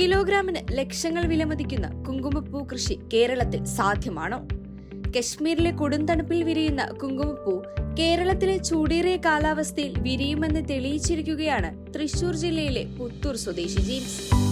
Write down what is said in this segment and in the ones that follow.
കിലോഗ്രാമിന് ലക്ഷങ്ങൾ വിലമതിക്കുന്ന കുങ്കുമപ്പൂ കൃഷി കേരളത്തിൽ സാധ്യമാണോ? കശ്മീരിലെ കൊടുംതണുപ്പിൽ വിരിയുന്ന കുങ്കുമപ്പൂ കേരളത്തിലെ ചൂടേറിയ കാലാവസ്ഥയിൽ വിരിയുമെന്ന് തെളിയിച്ചിരിക്കുകയാണ് തൃശൂർ ജില്ലയിലെ പുത്തൂർ സ്വദേശി ജെയിംസ്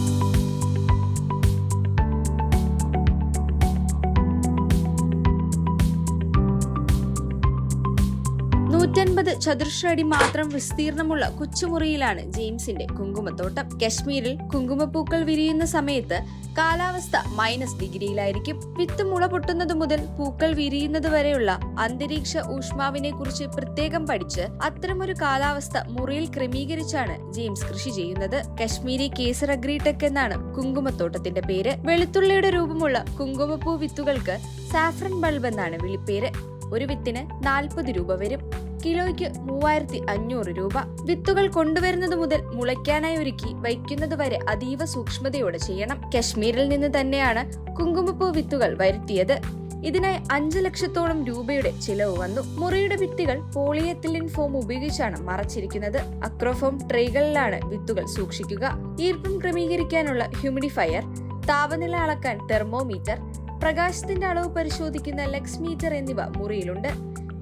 നൂറ്റൻപത് ചതുരശ്ര അടി മാത്രം വിസ്തീർണമുള്ള കൊച്ചുമുറിയിലാണ് ജെയിംസിന്റെ കുങ്കുമത്തോട്ടം. കശ്മീരിൽ കുങ്കുമപ്പൂക്കൾ വിരിയുന്ന സമയത്ത് കാലാവസ്ഥ മൈനസ് ഡിഗ്രിയിലായിരിക്കും. വിത്ത് മുള പൊട്ടുന്നത് മുതൽ പൂക്കൾ വിരിയുന്നത് വരെയുള്ള അന്തരീക്ഷ ഊഷ്മാവിനെ കുറിച്ച് പ്രത്യേകം പഠിച്ച് അത്തരമൊരു കാലാവസ്ഥ മുറിയിൽ ക്രമീകരിച്ചാണ് ജെയിംസ് കൃഷി ചെയ്യുന്നത്. കശ്മീരി കേസർ അഗ്രിടെക് എന്നാണ് കുങ്കുമത്തോട്ടത്തിന്റെ പേര്. വെളുത്തുള്ളിയുടെ രൂപമുള്ള കുങ്കുമപ്പൂ വിത്തുകൾക്ക് സാഫ്രൻ ബൾബ് എന്നാണ് വിളിപ്പേര്. ഒരു വിത്തിന് നാൽപ്പത് രൂപ വരും. കിലോയ്ക്ക് മൂവായിരത്തി അഞ്ഞൂറ് രൂപ. വിത്തുകൾ കൊണ്ടുവരുന്നത് മുതൽ മുളയ്ക്കാനായി ഒരുക്കി വയ്ക്കുന്നത് വരെ അതീവ സൂക്ഷ്മതയോടെ ചെയ്യണം. കശ്മീരിൽ നിന്ന് തന്നെയാണ് കുങ്കുമപ്പൂ വിത്തുകൾ വരുത്തിയത്. ഇതിനായി അഞ്ച് ലക്ഷത്തോളം രൂപയുടെ ചിലവ് വന്നു. മുറിയുടെ ഭിത്തികൾ പോളിയെത്തിലിൻ ഫോം ഉപയോഗിച്ചാണ് മറച്ചിരിക്കുന്നത്. അക്രോഫോം ട്രേകളിലാണ് വിത്തുകൾ സൂക്ഷിക്കുക. ഈർപ്പം ക്രമീകരിക്കാനുള്ള ഹ്യൂമിഡിഫയർ താപനില അളക്കാൻ തെർമോമീറ്റർ പ്രകാശത്തിന്റെ അളവ് പരിശോധിക്കുന്ന ലെക്സ് മീറ്റർ എന്നിവ മുറിയിലുണ്ട്.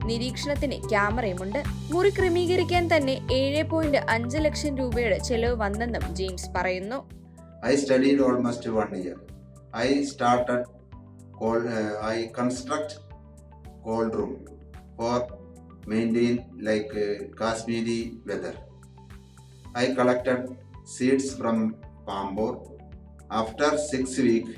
നിരീക്ഷണത്തിന് ക്യാമറയുമുണ്ട് മുറി ക്രമീകരിക്കാൻ തന്നെ ഏഴ് പോയിന്റ് അഞ്ച് ലക്ഷം രൂപയുടെ ചെലവ് വന്നെന്നും ജെയിംസ് പറയുന്നു one year. I started cold, uh, I construct cold room for maintain like uh, Kashmiri weather. I collected seeds from Pambor. After six weeks,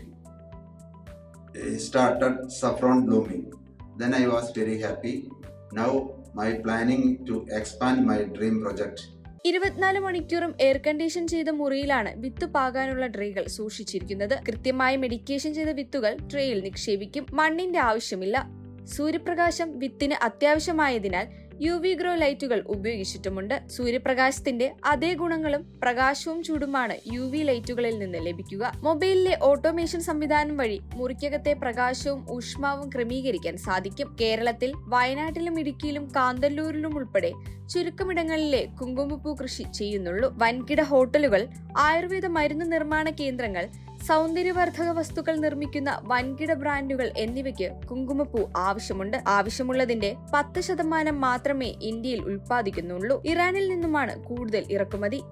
started saffron blooming. Then I was very happy. Now my planning to expand my dream project. ഇരുപത്തിനാല് മണിക്കൂറും air condition ചെയ്ത മുറിയിലാണ് വിത്ത് പാകാനുള്ള ട്രേകൾ സൂക്ഷിച്ചിരിക്കുന്നത്. കൃത്യമായി medication ചെയ്ത വിത്തുകൾ ട്രേയിൽ നിക്ഷേപിക്കും. മണ്ണിന്റെ ആവശ്യമില്ല. സൂര്യപ്രകാശം വിത്തിന് അത്യാവശ്യമായതിനാൽ യു വി ഗ്രോ ലൈറ്റുകൾ ഉപയോഗിച്ചിട്ടുമുണ്ട്. സൂര്യപ്രകാശത്തിന്റെ അതേ ഗുണങ്ങളും പ്രകാശവും ചൂടുമാണ് യു വി ലൈറ്റുകളിൽ നിന്ന് ലഭിക്കുക. മൊബൈലിലെ ഓട്ടോമേഷൻ സംവിധാനം വഴി മുറിക്കകത്തെ പ്രകാശവും ഊഷ്മാവും ക്രമീകരിക്കാൻ സാധിക്കും. കേരളത്തിൽ വയനാട്ടിലും ഇടുക്കിയിലും കാന്തല്ലൂരിലും ഉൾപ്പെടെ ചുരുക്കമിടങ്ങളിലെ കുങ്കുമപ്പൂ കൃഷി ചെയ്യുന്നുള്ളൂ. വൻകിട ഹോട്ടലുകൾ ആയുർവേദ മരുന്ന് നിർമ്മാണ കേന്ദ്രങ്ങൾ സൗന്ദര്യവർദ്ധക വസ്തുക്കൾ നിർമ്മിക്കുന്ന വൻകിട ബ്രാൻഡുകൾ എന്നിവയ്ക്ക് കുങ്കുമപ്പൂ ആവശ്യമുണ്ട്. ആവശ്യമുള്ളതിന്റെ പത്ത് ശതമാനം മാത്രമേ ഇന്ത്യയിൽ ഉൽപ്പാദിക്കുന്നുള്ളൂ. ഇറാനിൽ നിന്നുമാണ് കൂടുതൽ ഇറക്കുമതി.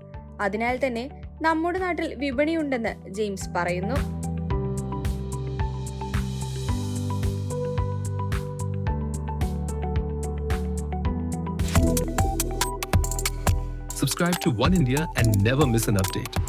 അതിനാൽ തന്നെ നമ്മുടെ നാട്ടിൽ വിപണിയുണ്ടെന്ന് ജെയിംസ് പറയുന്നു. Subscribe to One India and never miss an update.